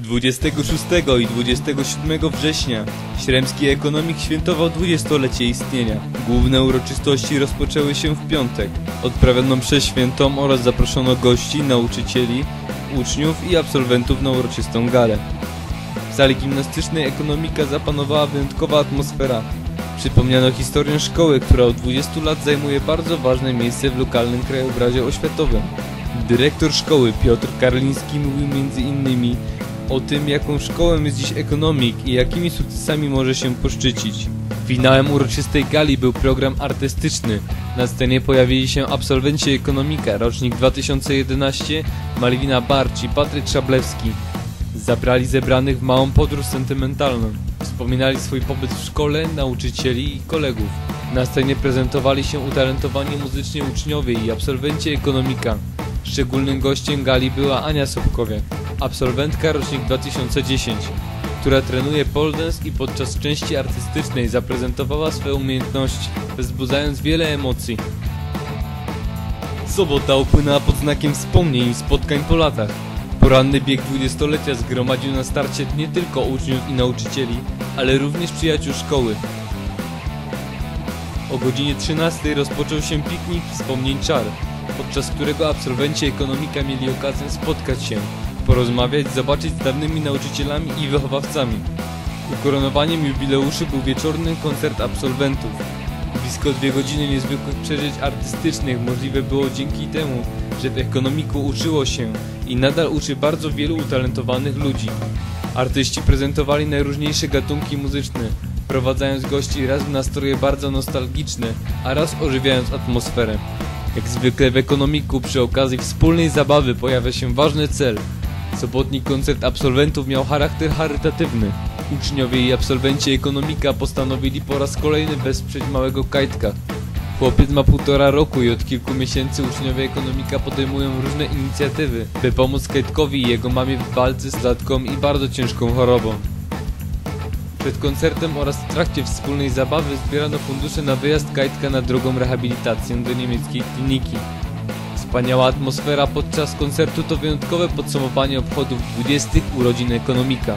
26 i 27 września Śremski Ekonomik świętował dwudziestolecie istnienia. Główne uroczystości rozpoczęły się w piątek. Odprawiono przez świętą oraz zaproszono gości, nauczycieli, uczniów i absolwentów na uroczystą galę. W sali gimnastycznej Ekonomika zapanowała wyjątkowa atmosfera. Przypomniano historię szkoły, która od 20 lat zajmuje bardzo ważne miejsce w lokalnym krajobrazie oświatowym. Dyrektor szkoły Piotr Karliński mówił między innymi o tym, jaką szkołą jest dziś ekonomik i jakimi sukcesami może się poszczycić. Finałem uroczystej gali był program artystyczny. Na scenie pojawili się absolwenci ekonomika, rocznik 2011, Malwina Barcz i Patryk Szablewski. Zabrali zebranych w małą podróż sentymentalną. Wspominali swój pobyt w szkole, nauczycieli i kolegów. Na scenie prezentowali się utalentowani muzycznie uczniowie i absolwenci ekonomika. Szczególnym gościem gali była Ania Sobkowiak, absolwentka rocznik 2010, która trenuje pole dance i podczas części artystycznej zaprezentowała swoje umiejętności, wzbudzając wiele emocji. Sobota upłynęła pod znakiem wspomnień i spotkań po latach. Poranny bieg dwudziestolecia zgromadził na starcie nie tylko uczniów i nauczycieli, ale również przyjaciół szkoły. O godzinie 13 rozpoczął się piknik wspomnień czar, podczas którego absolwenci ekonomika mieli okazję spotkać się, porozmawiać, zobaczyć z dawnymi nauczycielami i wychowawcami. Ukoronowaniem jubileuszy był wieczorny koncert absolwentów. Blisko dwie godziny niezwykłych przeżyć artystycznych możliwe było dzięki temu, że w ekonomiku uczyło się i nadal uczy bardzo wielu utalentowanych ludzi. Artyści prezentowali najróżniejsze gatunki muzyczne, wprowadzając gości raz w nastroje bardzo nostalgiczne, a raz ożywiając atmosferę. Jak zwykle w ekonomiku przy okazji wspólnej zabawy pojawia się ważny cel. Sobotni koncert absolwentów miał charakter charytatywny. Uczniowie i absolwenci ekonomika postanowili po raz kolejny wesprzeć małego kajtka. Chłopiec ma półtora roku i od kilku miesięcy uczniowie ekonomika podejmują różne inicjatywy, by pomóc Kajtkowi i jego mamie w walce z latką i bardzo ciężką chorobą. Przed koncertem oraz w trakcie wspólnej zabawy zbierano fundusze na wyjazd Kajtka na drogą rehabilitację do niemieckiej kliniki. Wspaniała atmosfera podczas koncertu to wyjątkowe podsumowanie obchodów 20 urodzin ekonomika.